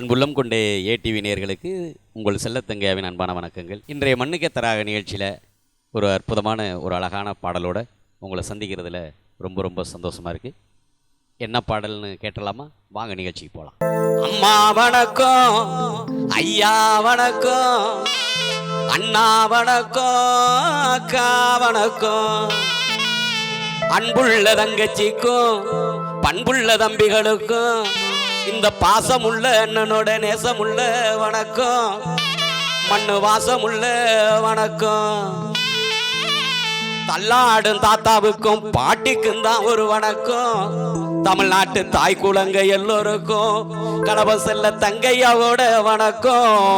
அன்புள்ளம் கொண்டே ஏடிவி நேர்களுக்கு உங்கள் செல்லத்தங்கையாவின் அன்பான வணக்கங்கள். இன்றைய மண்ணுக்கே தராக நிகழ்ச்சியில் ஒரு அற்புதமான ஒரு அழகான பாடலோட உங்களை சந்திக்கிறதுல ரொம்ப ரொம்ப சந்தோஷமாக இருக்குது என்ன பாடல்னு கேட்டலாமா? வாங்க நிகழ்ச்சிக்கு போகலாம் அம்மா வணக்கம் ஐயா வணக்கம் அண்ணா வணக்கம் அக்கா வணக்கம். அன்புள்ள தங்கச்சிக்கும் பண்புள்ள தம்பிகளுக்கும் இந்த பாசமுள்ள அண்ணனோட நேசமுள்ள வணக்கம். மண்ணு வாசமுள்ள வணக்கம். தள்ளாடும் தாத்தாவுக்கும் பாட்டிக்கும் தான் ஒரு வணக்கம். தமிழ்நாட்டு தாய் குழங்க எல்லோருக்கும் கலப செல்ல தங்கையாவோட வணக்கம்.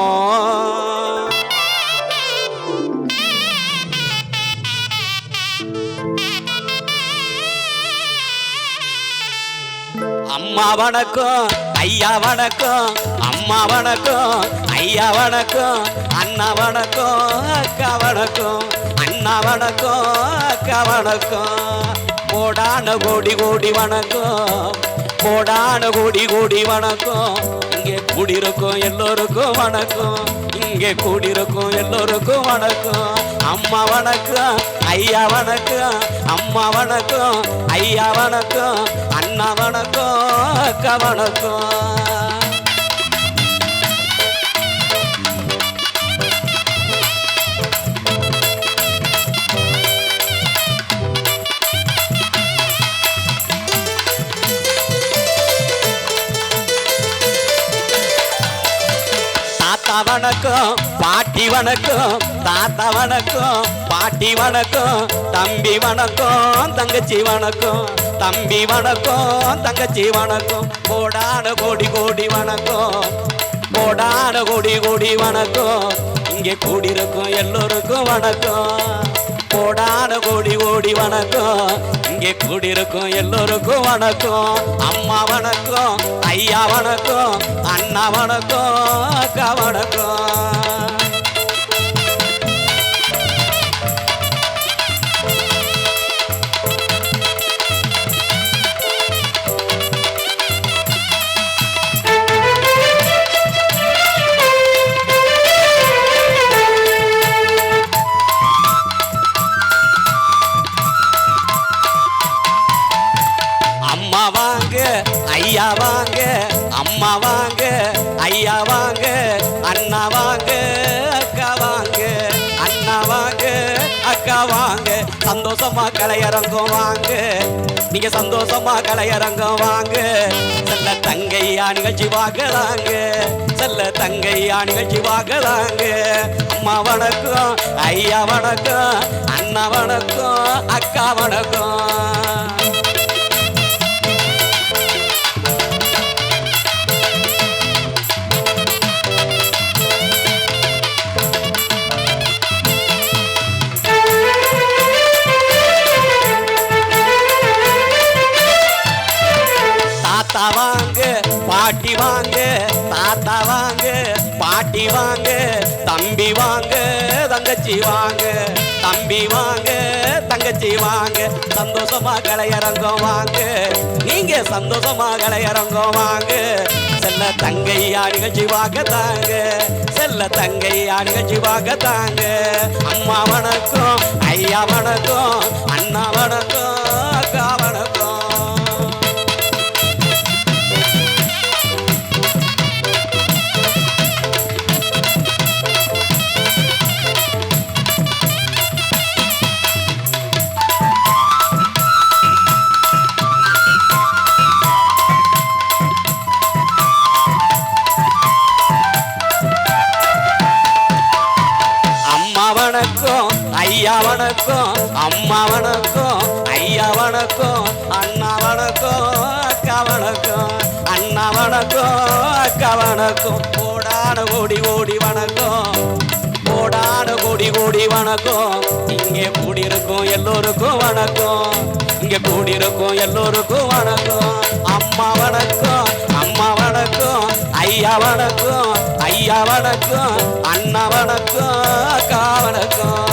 அம்மா வணக்கம் ஐயா வணக்கம் அம்மா வணக்கம் ஐயா வணக்கம் அண்ணா வணக்கம் அக்கா வணக்கம் அண்ணா வணக்கம் அக்கா வணக்கம். கோடான கோடி கோடி வணக்கம் கோடான கோடி கோடி வணக்கம். இங்கே கூடியிருக்கும் எல்லோருக்கும் வணக்கம் இங்கே கூடியிருக்கும் எல்லோருக்கும் வணக்கம். அம்மா வணக்கம் ஐயா வணக்கம் அம்மா வணக்கம் ஐயா வணக்கம் அண்ணா வணக்கம் அக்கா வணக்கம். தாத்தா வணக்கம் பாட்டி வணக்கம் தாத்தா வணக்கம் பாட்டி வணக்கம் தம்பி வணக்கம் தங்கச்சி வணக்கம் தம்பி வணக்கம் தங்கச்சி வணக்கம். கோடான கோடி கோடி வணக்கம் கோடான கோடி கோடி வணக்கம். இங்கே கூடியிருக்கும் எல்லோருக்கும் வணக்கம். கோடான கோடி கோடி வணக்கம் இங்கே கூடியிருக்கும் எல்லோருக்கும் வணக்கம். அம்மா வணக்கம் ஐயா வணக்கம் அண்ணா வணக்கம் அக்கா வணக்கம். ஐயா வாங்க அண்ணா வாங்க அக்கா வாங்க அண்ணா வாங்க அக்கா வாங்க. சந்தோஷமா கலையரங்கம் வாங்க. நீங்க சந்தோஷமா கலையரங்கம் வாங்க. செல்ல தங்கையா நிகழ்ச்சி பார்க்கலாங்க செல்ல தங்கையா நிகழ்ச்சி பார்க்கலாங்க அம்மா வணக்கம் ஐயா வணக்கம் அண்ணா வணக்கம் அக்கா வணக்கம். பாட்டி வாங்க தாத்தா வாங்க பாட்டி வாங்க தம்பி வாங்க தங்கச்சி வாங்க தம்பி வாங்க தங்கச்சி வாங்க. சந்தோஷமா கலையரங்கம் வாங்க. நீங்க சந்தோஷமா கலையரங்கம் வாங்க. செல்ல தங்கையா நிகழ்ச்சி வாங்க தாங்க. செல்ல தங்கையா நிகழ்ச்சி வாங்க தாங்க. அம்மா வணக்கம் ஐயா வணக்கம் அண்ணா வணக்கம் அக்கா வணக்கம். ஐயா வணக்கம் அம்மா வணக்கம் ஐயா வணக்கம் அண்ணா வணக்கம் அக்கா வணக்கம் அண்ணா வணக்கம் அக்கா வணக்கம். கோடான கோடி ஓடி வணக்கம் கோடான கோடி கோடி வணக்கம். இங்கே கூடியிருக்கும் எல்லோருக்கும் வணக்கம் இங்கே கூடியிருக்கும் எல்லோருக்கும் வணக்கம். அம்மா வணக்கம் அம்மா வணக்கம் ஐயா வணக்கம் ஐயா வணக்கம் அண்ணா வணக்கம் அக்கா வணக்கம்.